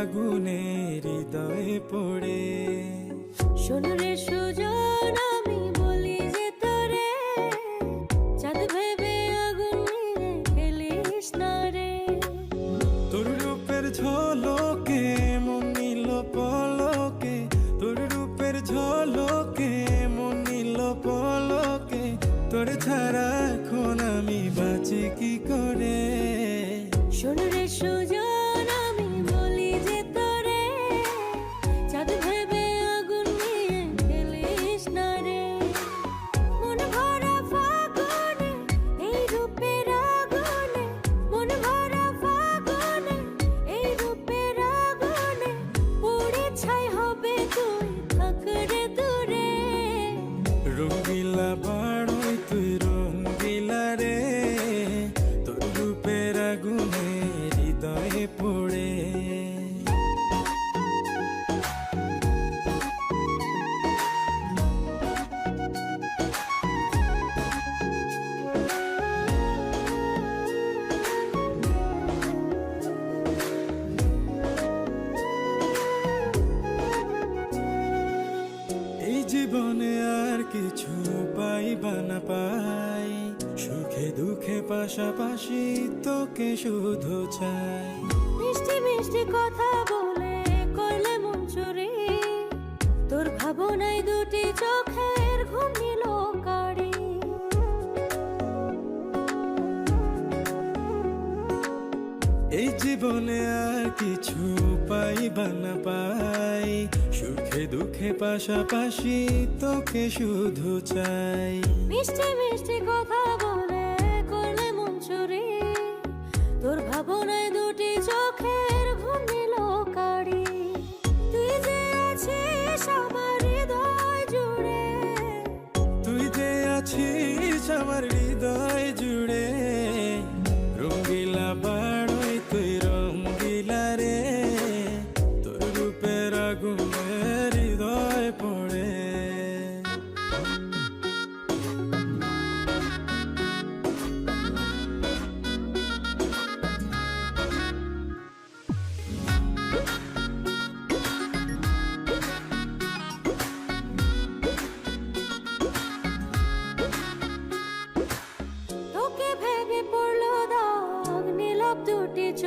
আগুনে হৃদয়ে পড়ে। শোন রে সুজন আমি বলি যে তোরে চাঁদ ভেবে আগুন নিয়ে খেলিস না রে। তোর রূপের ঝলকে মন নিল পলকে। তোর রূপের ঝলকে মন নিল পলকে। তোর ছাড়া এখন আমি বাঁচি কি করে? শোন রে সুজন রঙ্গিলা বাড়ই তুই রঙ্গিলা রে। তোর রূপের আগুনে হৃদয়ে পড়ে। জীবনে আর কিছু পাইবা না পাই। সুখে দুঃখে পাশাপাশি তোকে শুধু চাই। মিষ্টি মিষ্টি কথা বলে কইলে মন চুরি। তোর ভাবনায় দুটি চোখের এই জীবনে আর কিছু পাইবা না পাই। সুখে দুঃখে পাশাপাশি তোকে শুধু চাই। মিষ্টি মিষ্টি কথা বলে করলে মন চুরি তোর ভাবনায়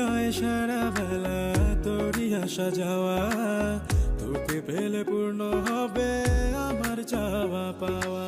হৃদয় সারা বেলা তোরই আসা যাওয়া তোকে পেলে পূর্ণ হবে আমার চাওয়া পাওয়া।